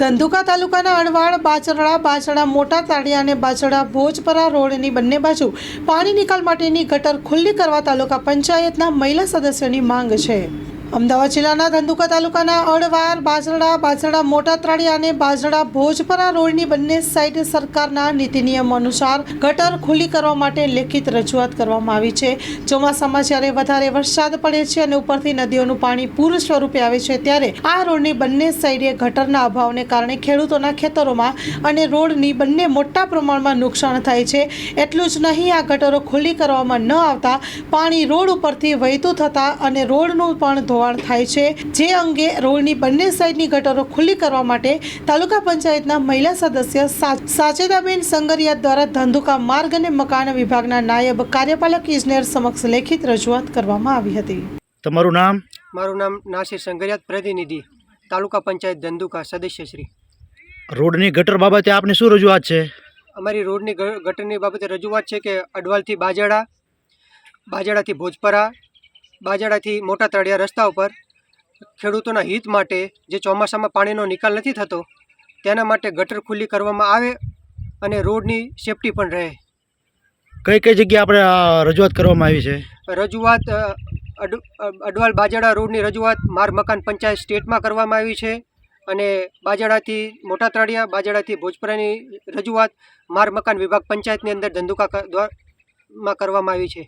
ધંધુકા તાલુકાના અણવાડ બાચરડા બાચરડા મોટા તાળિયા અને બાચરડા ભોજપરા રોડની બંને બાજુ પાણી નિકાલ માટેની ગટર ખુલ્લી કરવા તાલુકા પંચાયતના મહિલા સદસ્યોની માંગ છે. અમદાવાદ જિલ્લાના ધંધુકા તાલુકાના અડવાર, બાજરડા બાજરડા મોટા ત્રાળિયા અને બાજરડા ભોજપરા રોડની બંને સાઈડ સરકારના નીતિ નિયમો અનુસાર ગટર ખુલ્લી કરવા માટે લેખિત રજૂઆત કરવામાં આવી છે. ચોમાસામાં જ્યારે વધારે વરસાદ પડે છે અને ઉપરથી નદીઓનું પાણી પૂર સ્વરૂપે આવે છે ત્યારે આ રોડની બંને સાઈડે ગટરના અભાવને કારણે ખેડૂતોના ખેતરોમાં અને રોડની બંને મોટા પ્રમાણમાં નુકસાન થાય છે. એટલું જ નહીં, આ ગટરો ખુલ્લી કરવામાં ન આવતા પાણી રોડ ઉપરથી વહેતું થતાં અને રોડનું પણ ધોવાણ થાય છે. જે અંગે રોડની બંને સાઈડની ગટરો ખુલ્લી કરવા માટે તાલુકા પંચાયતના મહિલા સદસ્ય સા- સાચેદાબેન સંગરિયા દ્વારા ધંધુકા માર્ગ અને મકાન વિભાગના નાયબ કાર્યપાલક ઇજનેર સમક્ષ લેખિત રજૂઆત કરવામાં આવી હતી. તમારું નામ? મારું નામ નાસિર સંગરિયા પ્રતિનિધિ તાલુકા પંચાયત ધંધુકા સદસ્યશ્રી. રોડની ગટર બાબતે આપની શું રજૂઆત છે? અમારી રોડની ગટરની બાબતે રજૂઆત છે કે અડવાલથી બાજડા બાજડાથી ભોજપરા બાજાડાથી મોટા તળિયા રસ્તા ઉપર ખેડૂતોના હિત માટે જે ચોમાસામાં પાણીનો નિકાલ નથી થતો તેના માટે ગટર ખુલ્લી કરવામાં આવે અને રોડની સેફટી પણ રહે. કઈ કઈ જગ્યાએ આપણે રજૂઆત કરવામાં આવી છે? રજૂઆત અડ અડવાલ બાજાડા રોડની રજૂઆત માર મકાન પંચાયત સ્ટેટમાં કરવામાં આવી છે અને બાજાડાથી મોટા તળિયા બાજાડાથી ભોજપરાની રજૂઆત માર મકાન વિભાગ પંચાયતની અંદર ધંધુકા માં કરવામાં આવી છે.